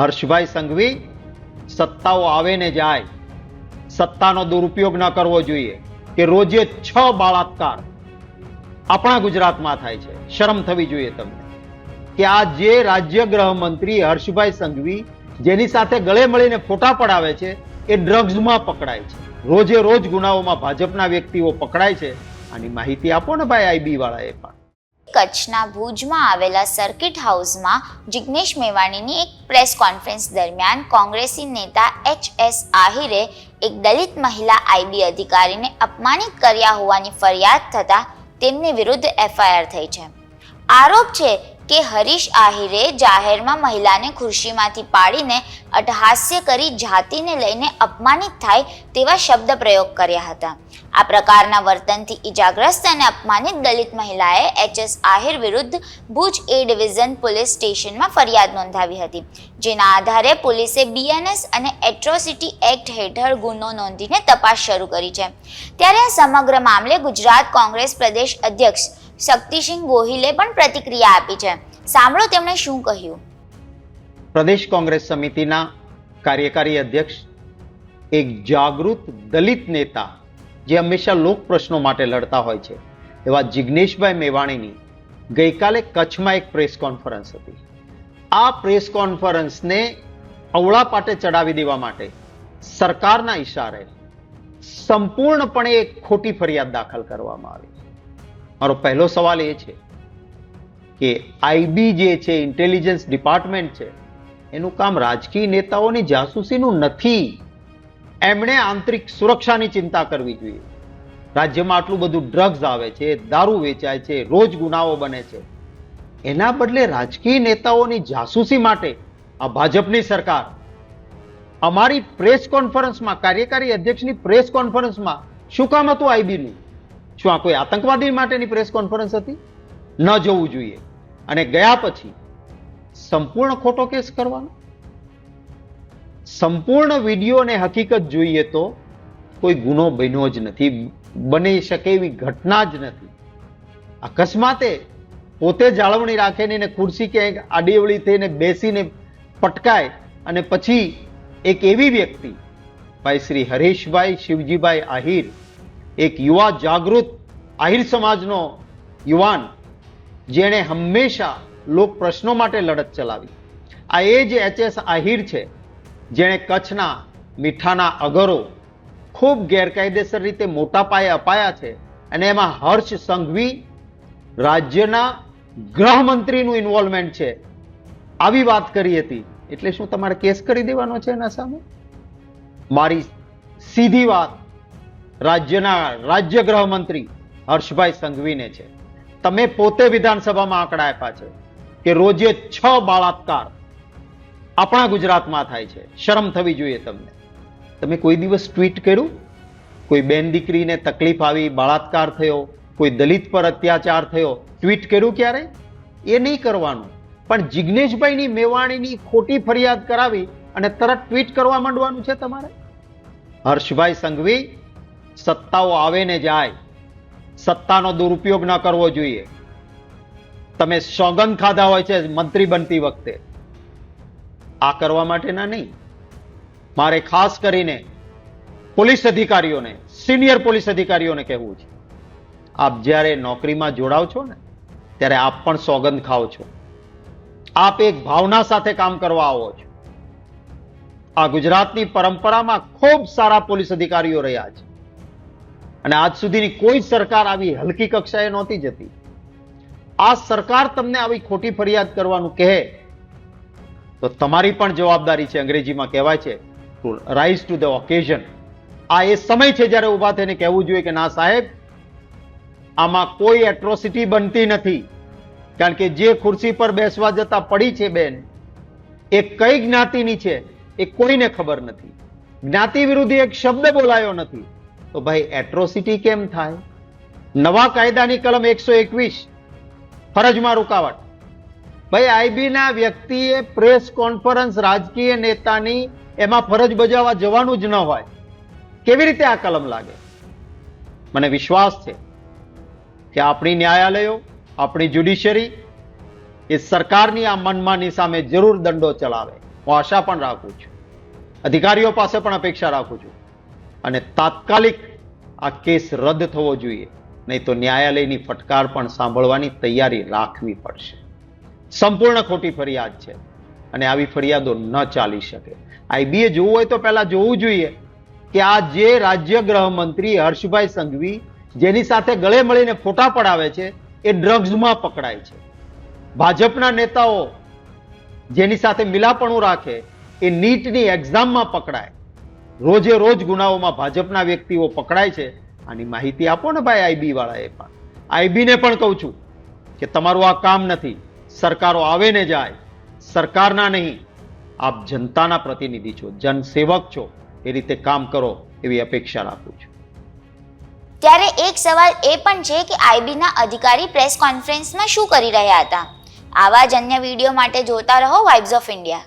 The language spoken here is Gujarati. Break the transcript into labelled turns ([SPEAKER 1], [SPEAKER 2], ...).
[SPEAKER 1] હર્ષભાઈ સંઘવી, સત્તાઓ આવે ને જાય. સત્તાનો દુરુપયોગ ન કરવો જોઈએ કે રોજે છ બળાત્કાર આપણા ગુજરાતમાં થાય છે. શરમ થવી જોઈએ તમને. કે આ જે રાજ્ય ગૃહમંત્રી હર્ષભાઈ સંઘવી, જેની સાથે ગળે મળીને ફોટા પડાવે છે, એ ડ્રગ્સમાં પકડાય છે. રોજે રોજ ગુનાઓમાં ભાજપના વ્યક્તિઓ પકડાય છે. આની માહિતી આપો ને ભાઈ આઈબી વાળાએ પણ.
[SPEAKER 2] કચ્છના ભુજમાં આવેલા સર્કિટ હાઉસમાં જિગ્નેશ મેવાણીની એક પ્રેસ કોન્ફરન્સ દરમિયાન કોંગ્રેસી નેતા એચ એસ આહિરે એક દલિત મહિલા આઈબી અધિકારીને અપમાનિત કર્યા હોવાની ફરિયાદ થતાં તેમની વિરુદ્ધ એફઆઈઆર થઈ છે. આરોપ છે કે હરીશ આહિરે જાહેરમાં મહિલાને ખુરશીમાંથી પાડીને અટહાસ્ય કરી જાતિને લઈને અપમાનિત થાય તેવા શબ્દ પ્રયોગ કર્યા હતા. આ પ્રકારના વર્તનથી ઇજાગ્રસ્ત અને અપમાનિત દલિત મહિલાએ એચએસ આહિર વિરુદ્ધ ભુજ એ ડિવિઝન પોલીસ સ્ટેશનમાં ફરિયાદ નોંધાવી હતી, જેના આધારે પોલીસે બીએનએસ અને એટ્રોસિટી એક્ટ હેઠળ ગુનો નોંધીને તપાસ શરૂ કરી છે. ત્યારે આ સમગ્ર મામલે ગુજરાત કોંગ્રેસ પ્રદેશ અધ્યક્ષ શક્તિસિંહ ગોહિલે પણ પ્રતિક્રિયા આપી છે. સાંભળો તેમણે શું કહ્યું.
[SPEAKER 1] પ્રદેશ કોંગ્રેસ સમિતિના કાર્યકારી અધ્યક્ષ, એક જાગૃત દલિત નેતા, જે હંમેશા લોક પ્રશ્નો માટે લડતા હોય છે. એવા જિગ્નેશભાઈ મેવાણીની ગઈકાલે કચ્છમાં એક પ્રેસ કોન્ફરન્સ હતી. આ પ્રેસ કોન્ફરન્સને અવળા પાટે ચડાવી દેવા માટે સરકારના ઈશારે સંપૂર્ણપણે એક ખોટી ફરિયાદ દાખલ કરવામાં આવી. મારો પહેલો સવાલ એ છે કે આઈબી જે છે ઇન્ટેલિજન્સ ડિપાર્ટમેન્ટ છે, એનું કામ રાજકીય નેતાઓની જાસૂસીનું નથી. એમણે આંતરિક સુરક્ષાની ચિંતા કરવી જોઈએ. રાજ્યમાં આટલું બધું ડ્રગ્સ આવે છે, દારૂ વેચાય છે, રોજ ગુનાઓ બને છે. એના બદલે રાજકીય નેતાઓની જાસૂસી માટે આ ભાજપની સરકાર અમારી પ્રેસ કોન્ફરન્સમાં કાર્યકારી અધ્યક્ષની પ્રેસ કોન્ફરન્સમાં શું કામ હતું આઈબીનું? શું આ કોઈ આતંકવાદી માટેની પ્રેસ કોન્ફરન્સ હતી? ન જવું જોઈએ. અને ગયા પછી સંપૂર્ણ ખોટો કેસ કરવાનો? સંપૂર્ણ વીડિયો હકીકત જોઈએ તો કોઈ ગુનો બન્યો જ નથી, બની શકે એવી ઘટના જ નથી. અકસ્માતે પોતે જાળવણી રાખીને એને ખુરશી ક્યાંક આડીવળી થઈને બેસીને પટકાય અને પછી એક એવી વ્યક્તિ, ભાઈ શ્રી હરીશભાઈ શિવજીભાઈ આહિર એક યુવા જાગૃત આહિર સમાજનો યુવાન જેણે હંમેશા લોક પ્રશ્નો માટે લડત ચલાવી. આ એ જ એચએસ આહિર છે, જેણે કચ્છના મીઠાના અગરો ખૂબ ગેરકાયદેસર રીતે મોટા પાયે અપાયા છે અને એમાં હર્ષ સંઘવી રાજ્યના ગૃહમંત્રીનું ઇન્વોલ્વમેન્ટ છે. આવી વાત કરી હતી. એટલે શું તમારે કેસ કરી દેવાનો છે એના સામે? મારી સીધી વાત રાજ્યના રાજ્ય ગૃહમંત્રી હર્ષભાઈ સંઘવીને છે. તમે પોતે વિધાનસભામાં આંકડા આપ્યા છે કે રોજે છ બાળાત્કાર આપણા ગુજરાતમાં થાય છે. શરમ થવી જોઈએ તમને. તમે કોઈ દિવસ ટ્વીટ કર્યું? કોઈ બેન દીકરીને તકલીફ આવી, બાળાત્કાર થયો, કોઈ દલિત પર અત્યાચાર થયો ટ્વીટ કર્યું ક્યારે? એ નહીં કરવાનું. પણ જિજ્ઞેશભાઈની મેવાણીની ખોટી ફરિયાદ કરાવી અને તરત ટ્વીટ કરવા માંડવાનું છે તમારે? હર્ષભાઈ સંઘવી સત્તાઓ આવે ને જાય, સત્તાનો દુરુપયોગ ન કરવો જોઈએ. તમે સોગંદ ખાધા હોય છે, મંત્રી બનતી વખતે. આ કરવા માટેના નહીં. મારે ખાસ કરીને પોલીસ અધિકારીઓને, સિનિયર પોલીસ અધિકારીઓને કહેવું છે. આપ જ્યારે નોકરીમાં જોડાવ છો ને, ત્યારે આપ પણ સોગંદ ખાઓ છો. આપ એક ભાવના સાથે કામ કરવા આવો છો. આ ગુજરાતની પરંપરામાં ખૂબ સારા પોલીસ અધિકારીઓ રહ્યા છે. અને આજ સુધીની કોઈ સરકાર આવી હલકી કક્ષાએ નહોતી જતી. આ સરકાર તમને આવી ખોટી ફરિયાદ કરવાનું કહે, તો તમારી પણ જવાબદારી છે, અંગ્રેજીમાં કહેવાય છે to rise to the occasion આ એ સમય છે જ્યારે ઊભા થઈને કહેવું જોઈએ કે ના સાહેબ, આમાં કોઈ એટ્રોસિટી બનતી નથી. કારણ કે જે ખુરશી પર બેસવા જતા પડી છે બેન, એ કઈ જ્ઞાતિની છે એ કોઈને ખબર નથી. જ્ઞાતિ વિરુદ્ધ એક શબ્દ બોલાયો નથી. તો ભાઈ એટ્રોસિટી કેમ થાય? નવા કાયદાની કલમ એકસો એકવીસ, ફરજમાં રૂકાવટ. ભાઈ આઈબીના વ્યક્તિએ પ્રેસ કોન્ફરન્સ રાજકીય નેતાની એમાં ફરજ બજાવવા જવાનું જ ન હોય. કેવી રીતે આ કલમ લાગે? મને વિશ્વાસ છે કે આપણી ન્યાયાલયો, આપણી જ્યુડિશરી એ સરકારની આ મનમાની સામે જરૂર દંડો ચલાવે. હું આશા પણ રાખું છું. અધિકારીઓ પાસે પણ અપેક્ષા રાખું છું. અને તાત્કાલિક આ કેસ રદ થવો જોઈએ. નહીં તો ન્યાયાલયની ફટકાર પણ સાંભળવાની તૈયારી રાખવી પડશે. સંપૂર્ણ ખોટી ફરિયાદ છે અને આવી ફરિયાદો ન ચાલી શકે. આઈબીએ જોવું હોય તો પહેલા જોવું જોઈએ કે આ જે રાજ્ય ગૃહમંત્રી હર્ષભાઈ સંઘવી જેની સાથે ગળે મળીને ફોટા પડાવે છે, એ ડ્રગ્સમાં પકડાય છે. ભાજપના નેતાઓ જેની સાથે મિલાપણું રાખે, એ નીટની એક્ઝામમાં પકડાય. રોજે રોજ ગુનાઓમાં ભાજપના વ્યક્તિઓ પકડાય છે. આની માહિતી આપો ને ભાઈ આઈબી વાળાએ પણ. આઈબીને પણ કહું છું કે તમારું આ કામ નથી. સરકારો આવે ને જાય. સરકારના નહીં. આપ જનતાના પ્રતિનિધિ છો, જનસેવક છો. એ રીતે કામ કરો એવી અપેક્ષા રાખું છું.
[SPEAKER 2] ત્યારે એક સવાલ એ પણ છે કે આઈબીના અધિકારી પ્રેસ કોન્ફરન્સમાં શું કરી રહ્યા હતા? આવા જ અન્ય વીડિયો માટે જોતા રહો વાઇબ્સ ઓફ ઇન્ડિયા